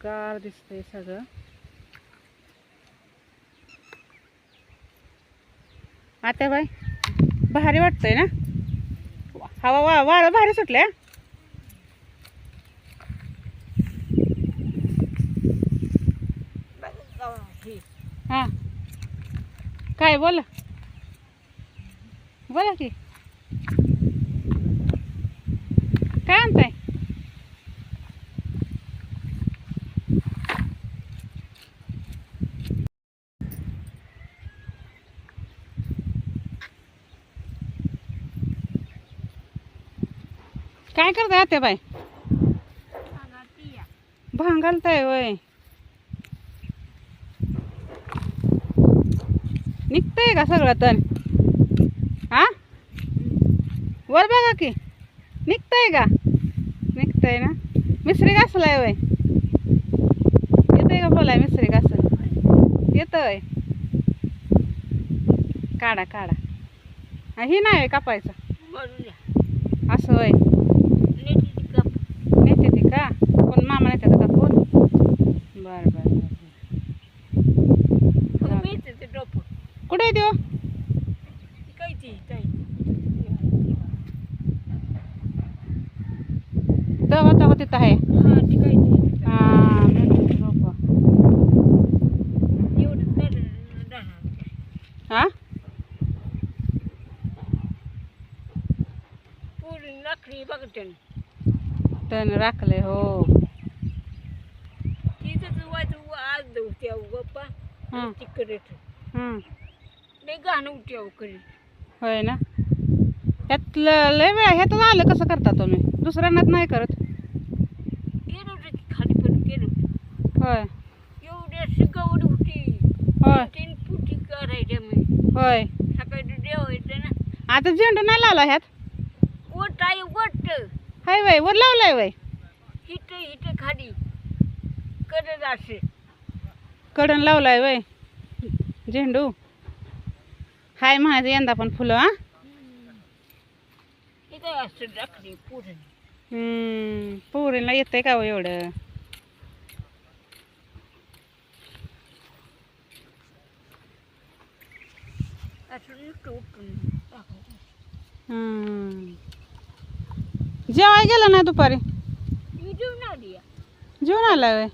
छान हिरवगार दिसतंय सगळं. आता बाय भारी वाटतंय ना? हवा वा वारं भारी सुटल्या हां? हा. काय बोला? बोला की काय आणताय काय करताय आत्या बाय भांगालताय वय निघतंय का सगळं तण? हा वर बघा की. निघतंय का? निघतंय ना? मिसरी घासलाय वय येतंय का बोलाय मिसरी घासल येतंय काढा काढा. हा, नाही कापायचं? असं होय नेते ती का कोण मामा नेते का कोण बरं बरं बरं कुठे देऊ तेव्हा तेव्हा तिथं आहे हा मेथीची रोपं. हा लाकडी बघते तण राखले हो तिथं वाजू आज देऊ गप्पा हं, तिकडे हं. लय गाणं उठ्याव करी होय ना? ह्यात ल- लय वेळा ह्यातच आलं कसं करता तुम्ही? दुसऱ्यांनाच नाही करत. गेलो होतं की खाली पण गेलो. होतं. होय. एवढी गवड होती होय. तीन फुटी करायच्या मी. होय. सकाळी ना. आता झेंडू नाही लावला ह्यात? ओट आहे ओट हाय वय वर लावलाय वय हिट हिट खाली. करत असे. कडण लावलाय वय झेंडू. हाय म्हणायचं यंदा पण फुलं हा? पोरीला येतंय का हो एवढं. जेवाय गेलं ना दुपारी? जेवण आली वय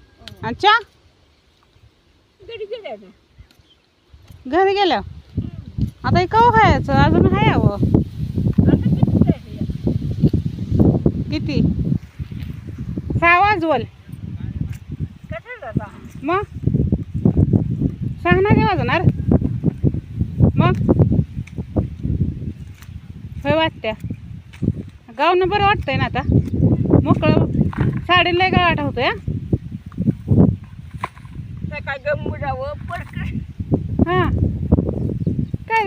ना घरी गेल्या? आता हे कवा खायचं? अजून हाय अहो. आता किती? या? सहा वाजवल. मग? सहा नाही वाजणार? मग? होय वाटत्या. गावनं बरं वाटतंय ना आता. मोकळं साडी लय गाठ होतोय हा? सकाळी गमू जावं परत हा. काय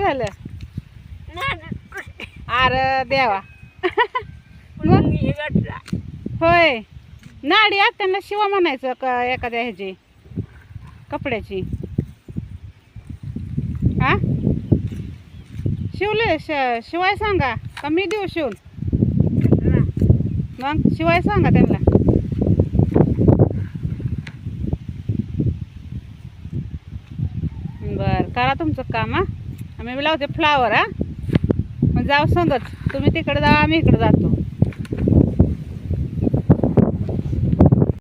झालं? अरे देवा. होय. नाडी आत्यांना शिवा म्हणायचं का एखाद्या ह्याची? कपड्याची. हा शिवले श शिवाय सांगा का मी देऊ शिवून? मग? शिवाय सांगा त्यांना. बर करा तुमचं काम हा. आम्ही लावते फ्लावर हा. मग जाऊ संगत. तुम्ही तिकडे जा आम्ही इकडे जातो.